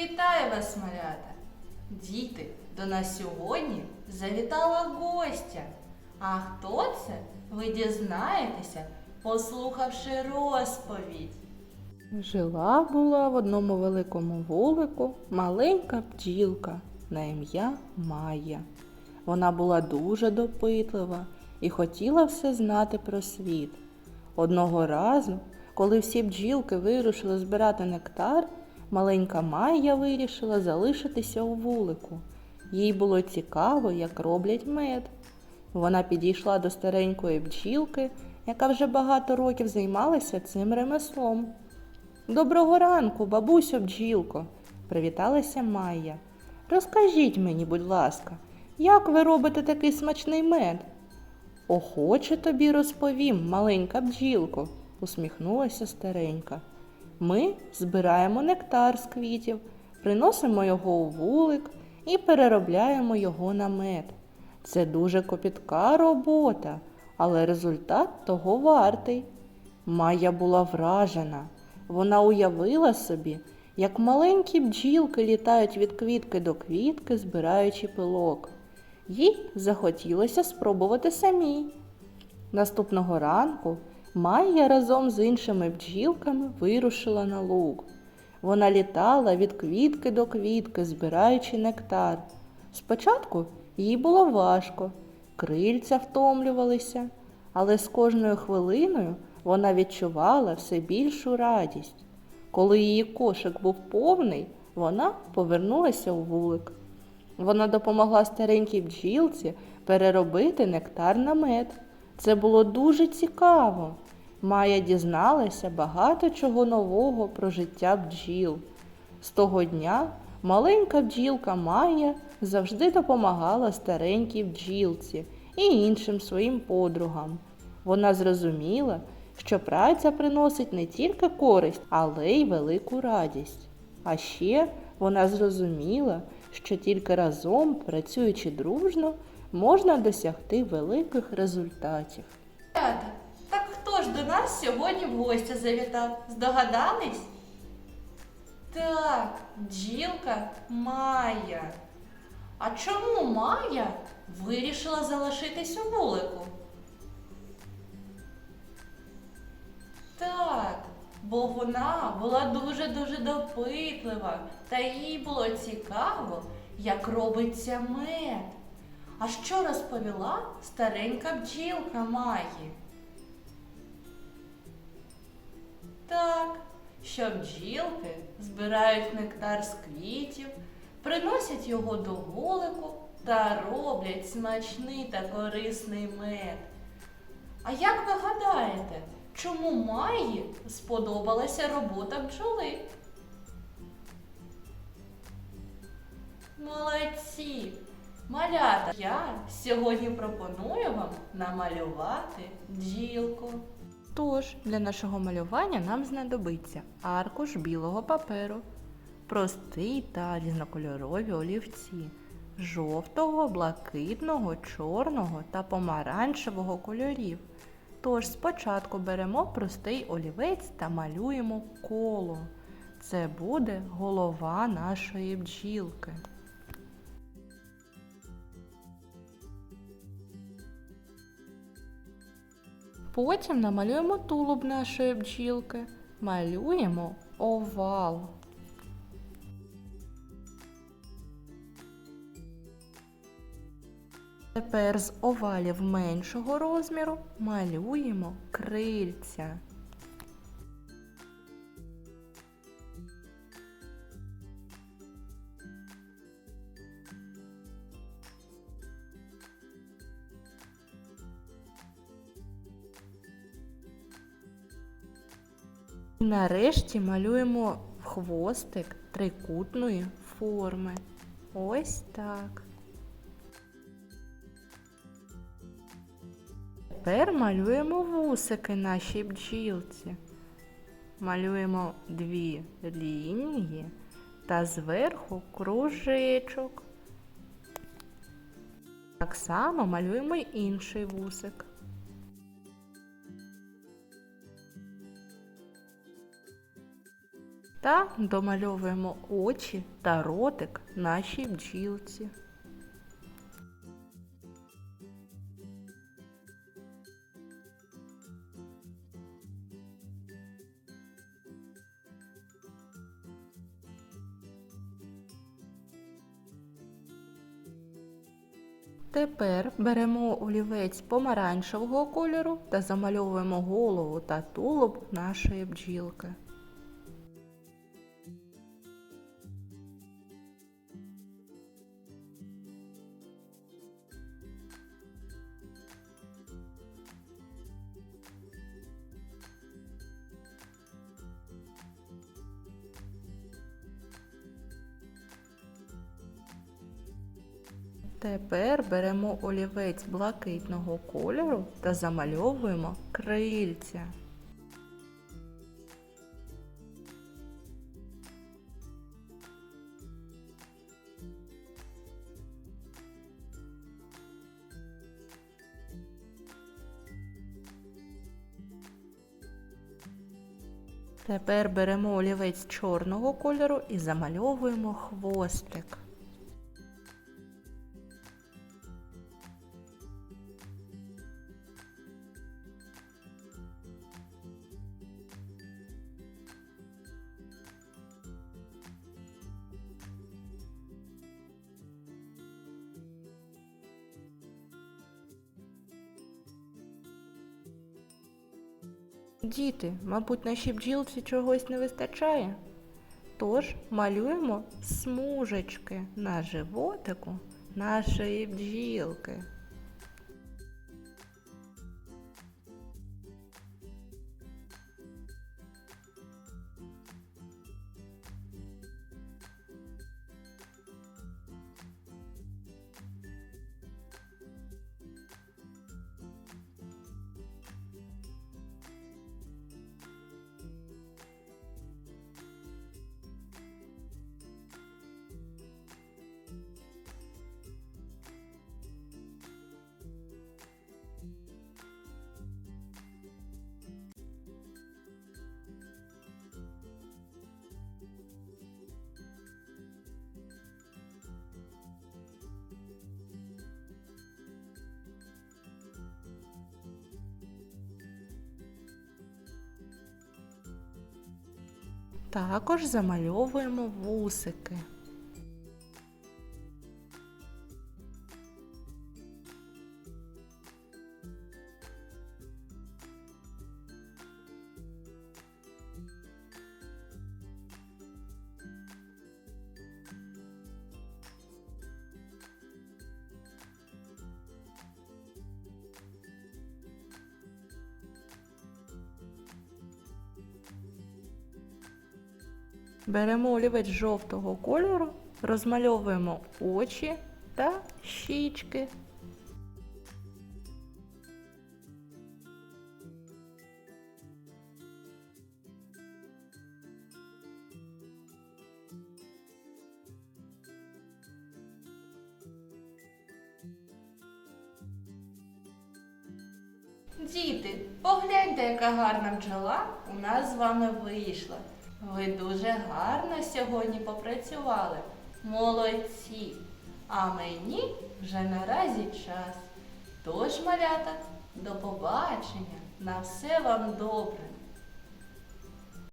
Вітаю вас, малята! Діти, до нас сьогодні завітала гостя. А хто це? Ви дізнаєтеся, послухавши розповідь. Жила була в одному великому вулику маленька бджілка на ім'я Майя. Вона була дуже допитлива і хотіла все знати про світ. Одного разу, коли всі бджілки вирушили збирати нектар, маленька Майя вирішила залишитися у вулику. Їй було цікаво, як роблять мед. Вона підійшла до старенької бджілки, яка вже багато років займалася цим ремеслом. Доброго ранку, бабусю бджілко, привіталася Майя. Розкажіть мені, будь ласка, як ви робите такий смачний мед? Охоче тобі розповім, маленька бджілко, усміхнулася старенька. Ми збираємо нектар з квітів, приносимо його у вулик і переробляємо його на мед. Це дуже копітка робота, але результат того вартий. Майя була вражена. Вона уявила собі, як маленькі бджілки літають від квітки до квітки, збираючи пилок. Їй захотілося спробувати самій. Наступного ранку Майя разом з іншими бджілками вирушила на луг. Вона літала від квітки до квітки, збираючи нектар. Спочатку їй було важко, крильця втомлювалися, але з кожною хвилиною вона відчувала все більшу радість. Коли її кошик був повний, вона повернулася у вулик. Вона допомогла старенькій бджілці переробити нектар на мед. Це було дуже цікаво. Майя дізналася багато чого нового про життя бджіл. З того дня маленька бджілка Майя завжди допомагала старенькій бджілці і іншим своїм подругам. Вона зрозуміла, що праця приносить не тільки користь, але й велику радість. А ще вона зрозуміла, що тільки разом, працюючи дружно, можна досягти великих результатів. Ж до нас сьогодні в гості завітав? Здогадались? Так, бджілка Майя. А чому Майя вирішила залишитись у вулику? Так, бо вона була дуже-дуже допитлива, та їй було цікаво, як робиться мед. А що розповіла старенька бджілка Маї? Так, що бджілки збирають нектар з квітів, приносять його до вулику та роблять смачний та корисний мед. А як ви гадаєте, чому Майї сподобалася робота бджоли? Молодці! Малята, я сьогодні пропоную вам намалювати бджілку. Тож для нашого малювання нам знадобиться аркуш білого паперу, простий та різнокольорові олівці жовтого, блакитного, чорного та помаранчевого кольорів. Тож спочатку беремо простий олівець та малюємо коло. Це буде голова нашої бджілки. Потім намалюємо тулуб нашої бджілки. Малюємо овал. Тепер з овалів меншого розміру малюємо крильця. Нарешті малюємо хвостик трикутної форми. Ось так. Тепер малюємо вусики нашій бджілці. Малюємо дві лінії та зверху кружечок. Так само малюємо й інший вусик. Та домальовуємо очі та ротик нашій бджілці. Тепер беремо олівець помаранчевого кольору та замальовуємо голову та тулуб нашої бджілки. Тепер беремо олівець блакитного кольору та замальовуємо крильця. Тепер беремо олівець чорного кольору і замальовуємо хвостик. Діти, мабуть, нашій бджілці чогось не вистачає. Тож малюємо смужечки на животику нашої бджілки. Також замальовуємо вусики. Беремо олівець жовтого кольору, розмальовуємо очі та щічки. Діти, погляньте, яка гарна бджола у нас з вами вийшла. Ви дуже гарно сьогодні попрацювали. Молодці! А мені вже наразі час. Тож, малята, до побачення. На все вам добре.